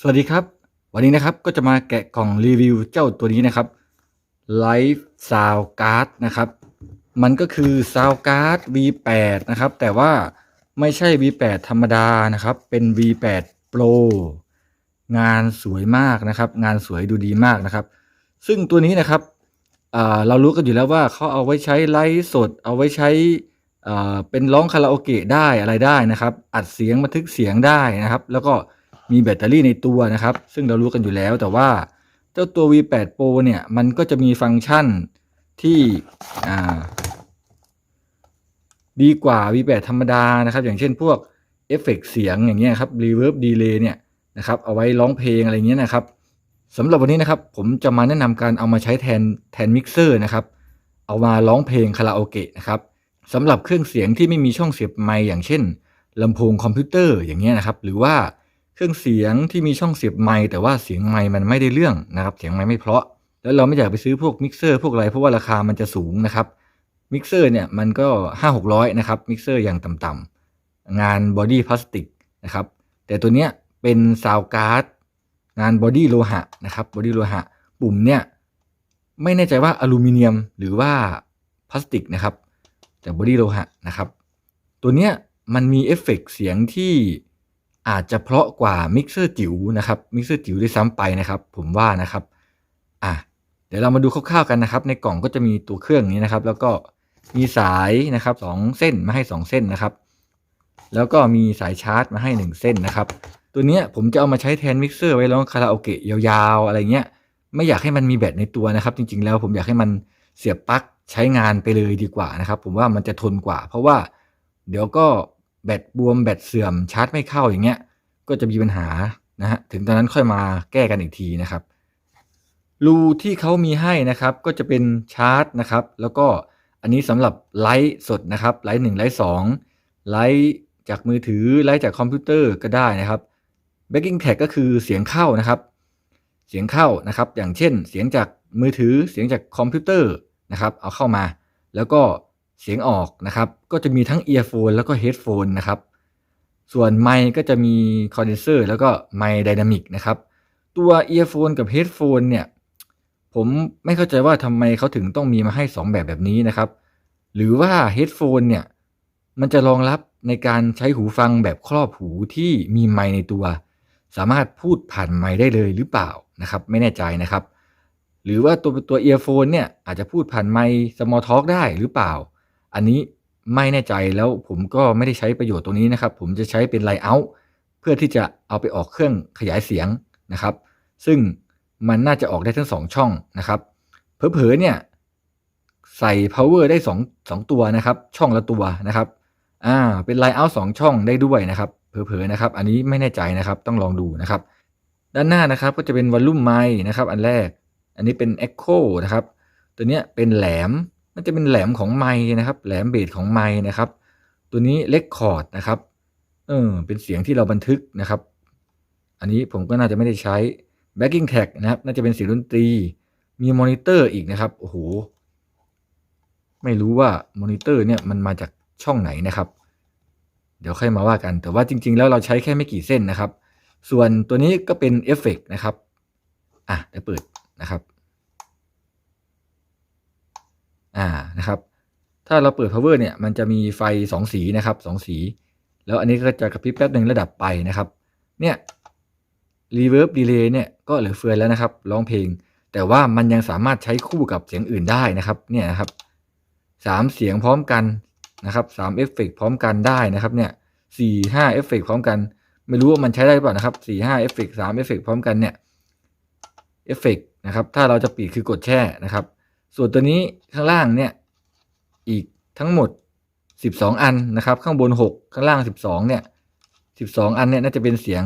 สวัสดีครับ วันนี้นะครับก็จะมาแกะกล่องรีวิวเจ้าตัวนี้นะครับ Live Sound Card นะครับ มันก็คือ Sound Card V8 นะครับ แต่ว่าไม่ใช่ V8 ธรรมดานะครับ เป็น V8 Pro งานสวยมากนะครับ งานสวยดูดีมากนะครับ ซึ่งตัวนี้นะครับเรารู้กันอยู่แล้วว่าเขาเอาไว้ใช้ไลฟ์สด เอาไว้ใช้เป็นร้องคาราโอเกะได้อะไรได้นะครับ อัดเสียงบันทึกเสียงได้นะครับ แล้วก็ มีแบตเตอรี่ในตัวนะครับ ซึ่งเรารู้กันอยู่แล้วแต่ว่าเจ้าตัว V8 Pro เนี่ย มันก็จะมีฟังก์ชันที่ดีกว่า V8 ธรรมดานะครับ อย่างเช่นพวกเอฟเฟกต์เสียงอย่างเงี้ยครับ Reverb Delay เนี่ยนะครับ เอาไว้ร้องเพลงอะไรเงี้ยนะครับสำหรับวันนี้นะครับ ผมจะมาแนะนำการเอามาใช้แทนแทนมิกเซอร์นะครับ เอามาร้องเพลงคาราโอเกะนะครับสำหรับเครื่องเสียงที่ไม่มีช่องเสียบไมค์อย่างเช่นลำโพงคอมพิวเตอร์อย่างเงี้ยนะครับ หรือว่า เครื่องเสียงที่มีช่องเสียบไมค์แต่ว่าเสียงไมค์มันไม่ได้เรื่องนะครับเสียงไมค์ไม่เพราะ แล้วเราไม่อยากไปซื้อพวกมิกเซอร์พวกอะไรเพราะว่าราคามันจะสูงนะครับมิกเซอร์เนี่ยมันก็ห้าหกร้อยนะครับมิกเซอร์อย่างต่ำๆงานบอดี้พลาสติกนะครับแต่ตัวเนี้ยเป็นซาวการ์ดงานบอดี้โลหะนะครับบอดี้โลหะปุ่มเนี่ยไม่แน่ใจว่าอลูมิเนียมหรือว่าพลาสติกนะครับแต่บอดี้โลหะนะครับตัวเนี้ยมันมีเอฟเฟกต์เสียงที่ อาจจะเพราะกว่ามิกเซอร์จิ๋วนะครับมิกเซอร์จิ๋วด้วยซ้ำไปนะครับ ผมว่านะครับอะเดี๋ยวเรามาดูคร่าวๆกันนะครับ ในกล่องก็จะมีตัวเครื่องนี้นะครับ แล้วก็มีสายนะครับสองเส้นมาให้สองเส้นนะครับ แล้วก็มีสายชาร์จมาให้หนึ่งเส้นนะครับ ตัวเนี้ยผมจะเอามาใช้แทนมิกเซอร์ไว้ร้องคาราโอเกะยาวๆ อะไรเงี้ย ไม่อยากให้มันมีแบตในตัวนะครับ จริงๆ แล้วผมอยากให้มันเสียบปลั๊กใช้งานไปเลยดีกว่านะครับ ผมว่ามันจะทนกว่า เพราะว่าเดี๋ยวก็ แบตบวมแบตเสื่อมชาร์จไม่เข้าอย่างเงี้ย ก็จะมีปัญหานะฮะถึงตอนนั้นค่อยมาแก้กันอีกทีนะครับรูที่เขามีให้นะครับก็จะเป็นชาร์จนะครับ แล้วก็อันนี้สำหรับไลฟ์สดนะครับไลฟ์หนึ่งไลฟ์สองไลฟ์จากมือถือไลฟ์จากคอมพิวเตอร์ก็ได้นะครับ backing tag ก็คือเสียงเข้านะครับ เสียงเข้านะครับ อย่างเช่น เสียงจากมือถือเสียงจากคอมพิวเตอร์นะครับ เอาเข้ามา แล้วก็ เสียงออกนะครับ ก็จะมีทั้ง earphone แล้วก็ headphone นะครับ ส่วนไมค์ก็จะมีคอนเดนเซอร์แล้วก็ไมค์ไดนามิกนะครับ ตัว earphone กับ headphone เนี่ย ผมไม่เข้าใจว่าทำไมเขาถึงต้องมีมาให้ 2 แบบแบบนี้นะครับ หรือว่า headphone เนี่ย มันจะรองรับในการใช้หูฟังแบบครอบหูที่มีไมค์ในตัว สามารถพูดผ่านไมค์ได้เลยหรือเปล่านะครับ ไม่แน่ใจนะครับ หรือว่าตัวตัว earphone เนี่ยอาจจะพูดผ่านไมค์ small talk ได้หรือเปล่า อันนี้ไม่แน่ใจแล้วผมก็ไม่ได้ใช้ประโยชน์ตรงนี้นะครับ ผมจะใช้เป็นไลเอาเพื่อที่จะเอาไปออกเครื่องขยายเสียงนะครับ ซึ่งมันน่าจะออกได้ทั้งสองช่องนะครับเผลอๆเนี่ยใส่ power ได้2 2ตัวนะครับ ช่องละตัวนะครับ อ่า เป็นไลเอาสองช่องได้ด้วยนะครับ เผลอๆนะครับ อันนี้ไม่แน่ใจนะครับ ต้องลองดูนะครับ ด้านหน้านะครับก็จะเป็นวอลลุ่มไมค์นะครับ อันแรก อันนี้เป็น Echo นะครับ ตัวเนี้ยเป็นแหลม น่าจะเป็นแหลมของไมค์นะครับ แหลมเบสของไมค์นะครับ ตัวนี้เลคคอร์ดนะครับ เออ เป็นเสียงที่เราบันทึกนะครับ อันนี้ผมก็น่าจะไม่ได้ใช้ backing tag นะครับ น่าจะเป็นเสียงดนตรี มีมอนิเตอร์อีกนะครับ โอ้โห ไม่รู้ว่ามอนิเตอร์เนี่ยมันมาจากช่องไหนนะครับ เดี๋ยวค่อยมาว่ากัน แต่ว่าจริง ๆ แล้วเราใช้แค่ไม่กี่เส้นนะครับ ส่วนตัวนี้ก็เป็นเอฟเฟกนะครับ อะเดี๋ยวเปิดนะครับ อ่านะครับ ถ้าเราเปิด power เนี่ยมันจะมีไฟสองสีนะครับสองสี แล้วอันนี้ก็จะกระพริบแป๊บหนึ่งระดับไปนะครับ เนี่ย reverb delay เนี่ยก็เหลือเฟือแล้วนะครับร้องเพลง แต่ว่ามันยังสามารถใช้คู่กับเสียงอื่นได้นะครับ เนี่ยนะครับสามเสียงพร้อมกันนะครับสามเอฟเฟกพร้อมกันได้นะครับ เนี่ยสี่ห้าเอฟเฟกพร้อมกัน ไม่รู้ว่ามันใช้ได้หรือเปล่านะครับสี่ห้าเอฟเฟกสามเอฟเฟกพร้อมกันเนี่ยเอฟเฟกนะครับ ถ้าเราจะปิดคือกดแช่นะครับ ส่วนตัวนี้ข้างล่างเนี่ยอีกทั้งหมด 12 อันนะครับ ข้างบน 6 ข้างล่าง 12 เนี่ย 12 อันเนี่ยน่าจะเป็นเสียง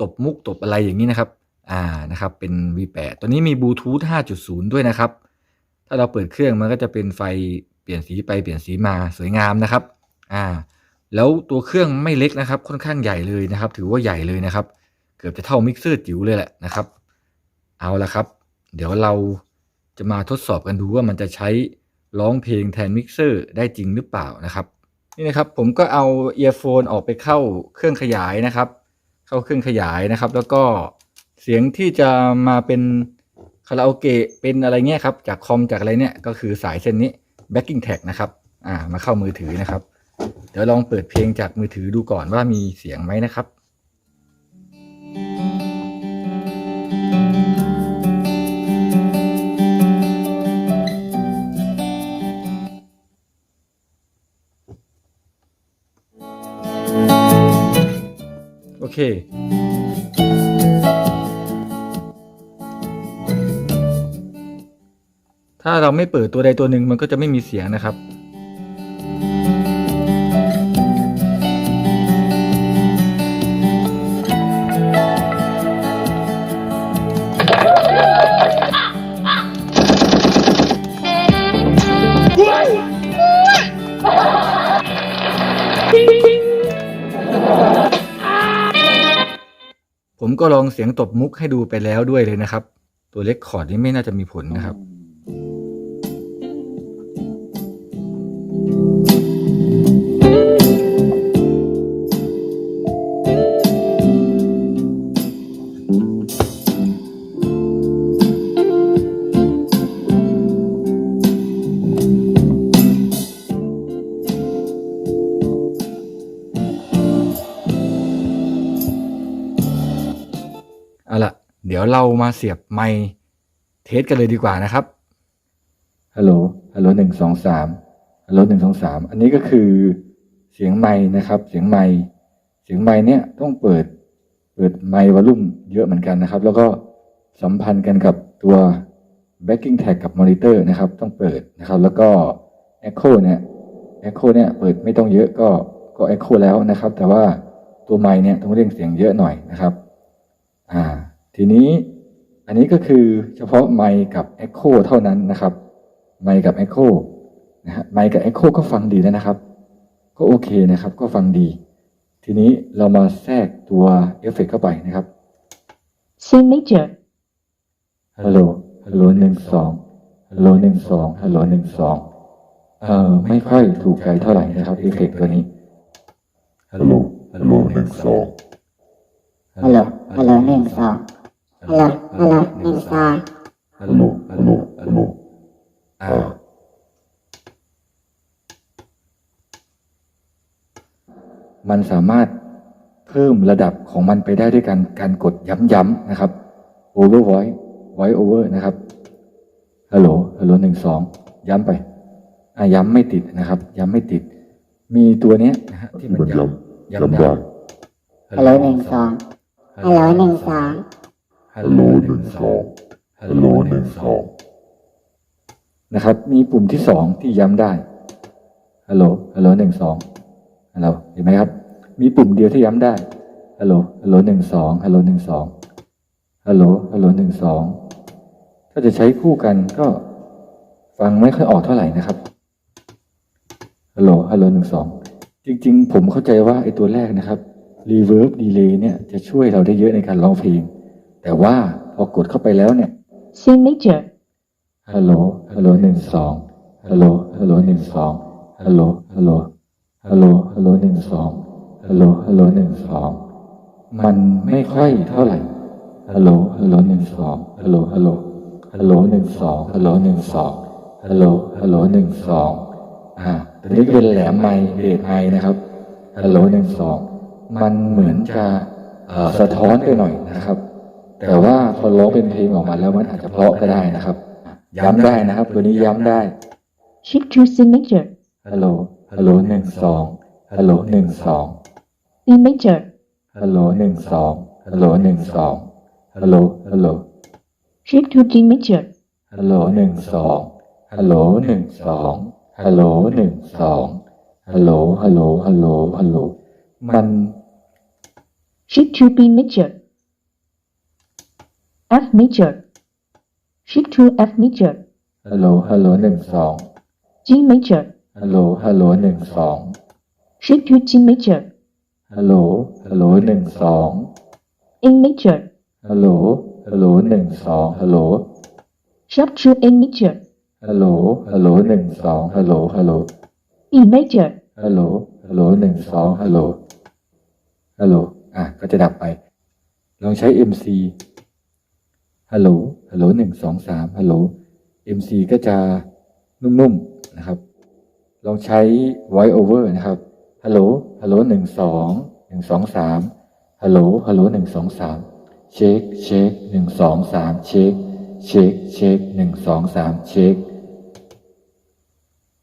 ตบมุกตบอะไรอย่างนี้นะครับ อ่านะครับเป็น V8 ตัวนี้มีบลูทูธ5.0 ด้วยนะครับ ถ้าเราเปิดเครื่องมันก็จะเป็นไฟเปลี่ยนสีไปเปลี่ยนสีมาสวยงามนะครับ อ่า แล้วตัวเครื่องไม่เล็กนะครับ ค่อนข้างใหญ่เลยนะครับ ถือว่าใหญ่เลยนะครับ เกือบจะเท่ามิกเซอร์จิ๋วเลยแหละนะครับ เอาละครับ เดี๋ยวเรา จะมาทดสอบกันดูว่ามันจะใช้ร้องเพลงแทนมิกเซอร์ได้จริงหรือเปล่านะครับ นี่นะครับผมก็เอาเอียร์โฟนออกไปเข้าเครื่องขยายนะครับ เข้าเครื่องขยายนะครับ แล้วก็เสียงที่จะมาเป็นคาราโอเกะเป็นอะไรเงี้ยครับจากคอมจากอะไรเนี่ยก็คือสายเส้นนี้ backing tag นะครับอ่ามาเข้ามือถือนะครับ เดี๋ยวลองเปิดเพลงจากมือถือดูก่อนว่ามีเสียงไหมนะครับ เคถ้าเราไม่เปิดตัวใดตัวหนึ่งมันก็จะไม่มีเสียงนะครับ ลองเสียงตบมุกให้ดูไปแล้วด้วยเลยนะครับ ตัวเล็กคอร์ดนี้ไม่น่าจะมีผลนะครับ ดี๋ยวเรามาเสียบไมค์เทสกันเลยดีกว่านะครับ ฮัลโหล ฮัลโหลหนึ่งสองสามฮัลโหลหนึ่งสองสามอันนี้ก็คือเสียงไมค์นะครับ เสียงไมค์เสียงไมค์เนี่ยต้องเปิด เปิดไมค์วอลลุ่มเยอะเหมือนกันนะครับ แล้วก็สัมพันธ์กันกับตัว backing tag กับมอนิเตอร์นะครับ ต้องเปิดนะครับ แล้วก็ echo เนี่ย echo เนี่ยเปิดไม่ต้องเยอะก็ก็ echo แล้วนะครับ แต่ว่าตัวไมค์เนี่ยต้องเร่งเสียงเยอะหน่อยนะครับ อ่า ทีนี้อันนี้ก็คือเฉพาะไมค์กับ Echo เท่านั้นนะครับ ไมค์กับ Echo นะฮะไมค์กับ Echo ก็ฟังดีแล้วนะครับ ก็โอเคนะครับ ก็ฟังดี ทีนี้เรามาแทรกตัวเอฟเฟกต์เข้าไปนะครับ C major, ฮัลโหลฮัลโหลหนึ่งสองฮัลโหลหนึ่งสองฮัลโหลหนึ่งสองเอ่อไม่ค่อยถูกใจเท่าไหร่นะครับเอฟเฟกต์ตัวนี้ฮัลโหลฮัลโหลหนึ่งสองฮัลโหลฮัลโหลหนึ่งสอง ฮัลโหลฮัลโหลหนึ่งสองฮัลโหลฮัลโหลฮัลโหลอ่ามันสามารถเพิ่มระดับของมันไปได้ด้วยการการกดย้ำๆนะครับ over voice voice over นะครับฮัลโหลฮัลโหลหนึ่งสองย้ำไปอะย้ำไม่ติดนะครับ ย้ำไม่ติด มีตัวเนี้ยนะฮะที่มันย้ำย้ำได้ฮัลโหลหนึ่งสองฮัลโหลหนึ่งสอง ฮัลโหลหนึ่งสองฮัลโหลหนึ่งสองนะครับ มีปุ่มที่สองที่ย้ำได้ฮัลโหลฮัลโหลหนึ่งสองฮัลโหลเห็นไหมครับ มีปุ่มเดียวที่ย้ำได้ฮัลโหลฮัลโหลหนึ่งสองฮัลโหลหนึ่งสองฮัลโหลฮัลโหลหนึ่งสองถ้าจะใช้คู่กันก็ฟังไม่ค่อยออกเท่าไหร่นะครับฮัลโหลฮัลโหลหนึ่งสองจริง ๆ ผมเข้าใจว่าไอ้ตัวแรกนะครับ reverb delay เนี่ยจะช่วยเราได้เยอะในการร้องเพลง แต่ว่าพอกดเข้าไปแล้วเนี่ย C major, ฮัลโหลฮัลโหลหนึ่งสองฮัลโหลฮัลโหลหนึ่งสองฮัลโหลฮัลโหลฮัลโหลฮัลโหลหนึ่งสองฮัลโหลฮัลโหลหนึ่งสองมันไม่ค่อยเท่าไหร่ฮัลโหลฮัลโหลหนึ่งสองฮัลโหลฮัลโหลฮัลโหลหนึ่งสองฮัลโหลหนึ่งสองฮัลโหลฮัลโหลหนึ่งสองอ่าตัวนี้เป็นแหลมไมค์เบสไมค์นะครับฮัลโหลหนึ่งสองมันเหมือนจะเอ่อสะท้อนไปหน่อยนะครับ แต่ว่าพอร้องเป็นเพลงออกมาแล้วมันอาจจะเพราะก็ได้นะครับ ย้ำได้นะครับ ตัวนี้ย้ำได้ shift to C major, ฮัลโหลฮัลโหลหนึ่งสองฮัลโหลหนึ่งสอง D major, ฮัลโหลหนึ่งสองฮัลโหลหนึ่งสองฮัลโหลฮัลโหล shift to D major, ฮัลโหลหนึ่งสองฮัลโหลหนึ่งสองฮัลโหลหนึ่งสองฮัลโหลฮัลโหลฮัลโหลฮัลโหลมัน shift to B major, F major, shift to F major, ฮัลโหลฮัลโหลหนึ่งสอง G major, ฮัลโหลฮัลโหลหนึ่งสอง shift to G major, ฮัลโหลฮัลโหลหนึ่งสอง A major, ฮัลโหลฮัลโหลหนึ่งสองฮัลโหล shift to A major, ฮัลโหลฮัลโหลหนึ่งสองฮัลโหลฮัลโหล E major, ฮัลโหลฮัลโหลหนึ่งสองฮัลโหลฮัลโหลอะก็จะดับไป ลองใช้ MC ฮัลโหล ฮัลโหลหนึ่งสองสามฮัลโหล MC ก็จะนุ่มๆนะครับ ลองใช้ voice over นะครับ ฮัลโหล ฮัลโหลหนึ่งสองหนึ่งสองสามฮัลโหล ฮัลโหลหนึ่งสองสามเช็ค เช็คหนึ่งสองสามเช็ค เช็ค เช็คหนึ่งสองสามเช็ค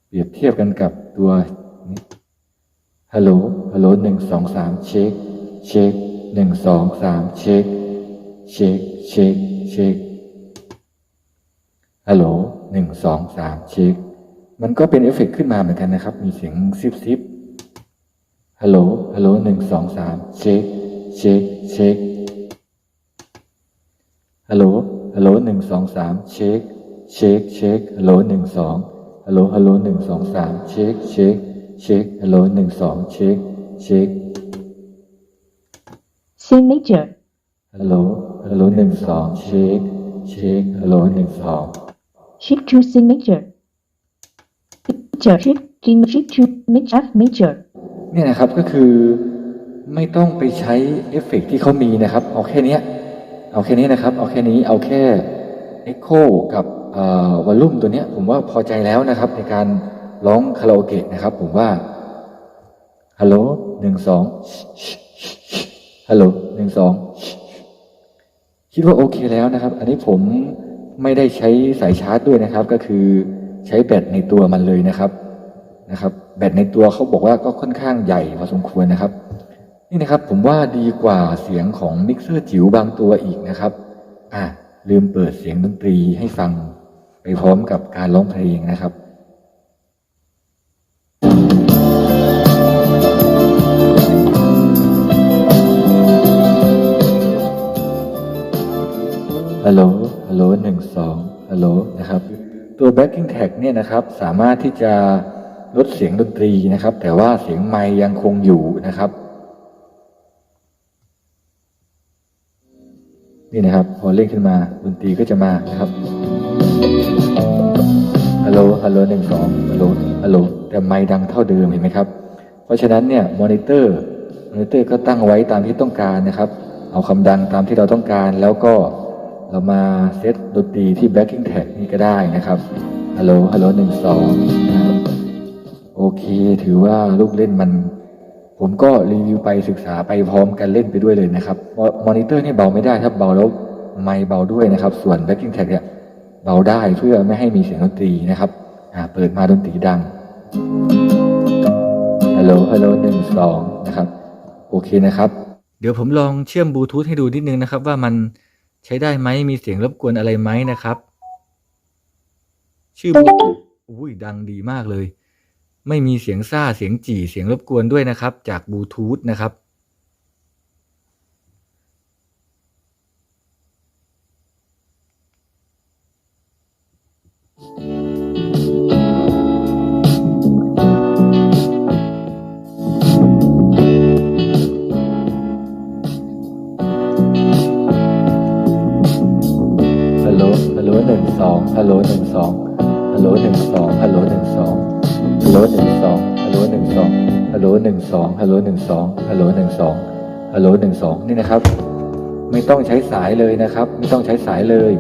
เปรียบเทียบกันกับตัวนี้ฮัลโหล ฮัลโหลหนึ่งสองสามเช็ค เช็คหนึ่งสองสามเช็ค เช็ค เช็ค เช็คฮัลโหลหนึ่งสองสามเช็ค มันก็เป็นเอฟเฟกต์ขึ้นมาเหมือนกันนะครับ มีเสียงซิบซิบฮัลโหลฮัลโหลหนึ่งสองสามเช็ค เช็ค เช็คฮัลโหลฮัลโหลหนึ่งสองสามเช็ค เช็ค เช็คฮัลโหลหนึ่งสองฮัลโหลฮัลโหลหนึ่งสองสามเช็ค เช็ค เช็คฮัลโหลหนึ่งสองเช็ค เช็ค C major, ฮัลโหล ฮัลโหลหนึ่งสองเช็คเช็คฮัลโหลหนึ่งสอง shift to C major. Major, shift, G, shift to major, F major. เนี่ยนะครับก็คือไม่ต้องไปใช้เอฟเฟกต์ที่เขามีนะครับ เอาแค่เนี้ยเอาแค่นี้นะครับ เอาแค่นี้เอาแค่ Echo กับวอลลุ่มตัวเนี้ยผมว่าพอใจแล้วนะครับ ในการร้องคาราโอเกะนะครับ ผมว่าฮัลโหลหนึ่งสองฮัลโหลหนึ่งสอง คิดว่าโอเคแล้วนะครับ อันนี้ผมไม่ได้ใช้สายชาร์จด้วยนะครับ ก็คือใช้แบตในตัวมันเลยนะครับนะครับ แบตในตัวเขาบอกว่าก็ค่อนข้างใหญ่พอสมควรนะครับ นี่นะครับผมว่าดีกว่าเสียงของมิกเซอร์จิ๋วบางตัวอีกนะครับอะลืมเปิดเสียงดนตรีให้ฟังไปพร้อมกับการร้องเพลงนะครับ backing tag เนี่ยนะครับสามารถที่จะลดเสียงดนตรีนะครับ แต่ว่าเสียงไมยังคงอยู่นะครับ นี่นะครับพอเร่งขึ้นมาดนตรีก็จะมานะครับฮัลโหลฮัลโหลหนึ่งสองฮัลโหลฮัลโหลแต่ไมดังเท่าเดิมเห็นไหมครับ เพราะฉะนั้นเนี่ยมอนิเตอร์มอนิเตอร์ก็ตั้งไว้ตามที่ต้องการนะครับ เอาคำดังตามที่เราต้องการแล้วก็ เรามาเซตดนตรีที่ backing tag นี่ก็ได้นะครับ ฮัลโหล ฮัลโหลหนึ่งสองโอเค ถือว่าลูกเล่นมัน ผมก็รีวิวไปศึกษาไปพร้อมกันเล่นไปด้วยเลยนะครับ มอนิเตอร์นี่เบาไม่ได้ ถ้าเบาแล้วไม่เบาด้วยนะครับ ส่วน backing tag เนี่ยเบาได้เพื่อไม่ให้มีเสียงดนตรีนะครับอ่าเปิดมาดนตรีดัง ฮัลโหล ฮัลโหลหนึ่งสองนะครับ โอเคนะครับ เดี๋ยวผมลองเชื่อมบลูทูธให้ดูนิดนึงนะครับว่ามัน ใช้ได้ไหมมีเสียงรบกวนอะไรไหมนะครับ ชื่อบลูทูธอุ้ยดังดีมากเลย ไม่มีเสียงซ่าเสียงจี่เสียงรบกวนด้วยนะครับ จากบลูทูธนะครับ องฮัลโหลหนึ่งสองฮัลโหลหนึ่งสองฮัลโหลหนึ่งสองนี่นะครับ ไม่ต้องใช้สายเลยนะครับ ไม่ต้องใช้สายเลย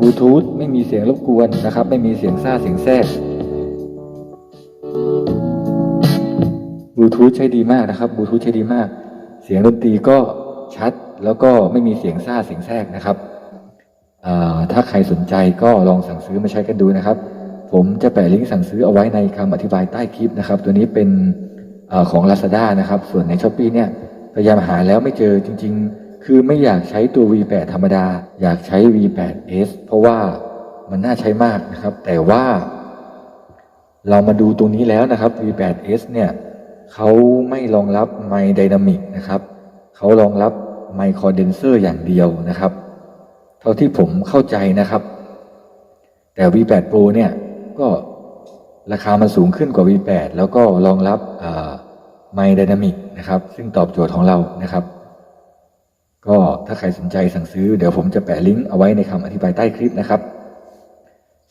บลูทูธไม่มีเสียงรบกวนนะครับ ไม่มีเสียงซ่าเสียงแทรกบลูทูธใช้ดีมากนะครับบลูทูธใช้ดีมาก เสียงดนตรีก็ชัดแล้วก็ไม่มีเสียงซ่าเสียงแทรกนะครับถ้าใครสนใจก็ลองสั่งซื้อมาใช้กันดูนะครับ ผมจะแปะลิงก์สั่งซื้อเอาไว้ในคำอธิบายใต้คลิปนะครับ ตัวนี้เป็น ของ Lazada นะครับ ส่วนใน s h อ p e e เนี่ยพยายามหาแล้วไม่เจอจริง ๆ คือไม่อยากใช้ตัว V8 ธรรมดา อยากใช้ V8S เพราะว่ามันน่าใช้มากนะครับ แต่ว่า เรามาดูตรงนี้แล้วนะครับ V8S เนี่ยเขาไม่รองรับไมค์ไดนามิกนะครับเขารองรับไมค์คอเดนเซอร์อย่างเดียวนะครับ เท่าที่ผมเข้าใจนะครับ แต่ V8 Pro เนี่ยก็ ราคามันสูงขึ้นกว่า V8 แล้วก็รองรับไมค์ไดนามิกนะครับ ซึ่งตอบโจทย์ของเรานะครับ ก็ถ้าใครสนใจสั่งซื้อเดี๋ยวผมจะแปะลิงก์เอาไว้ในคำอธิบายใต้คลิปนะครับ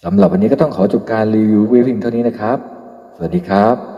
สำหรับวันนี้ก็ต้องขอจบการรีวิวเวฟิงเท่านี้นะครับ สวัสดีครับ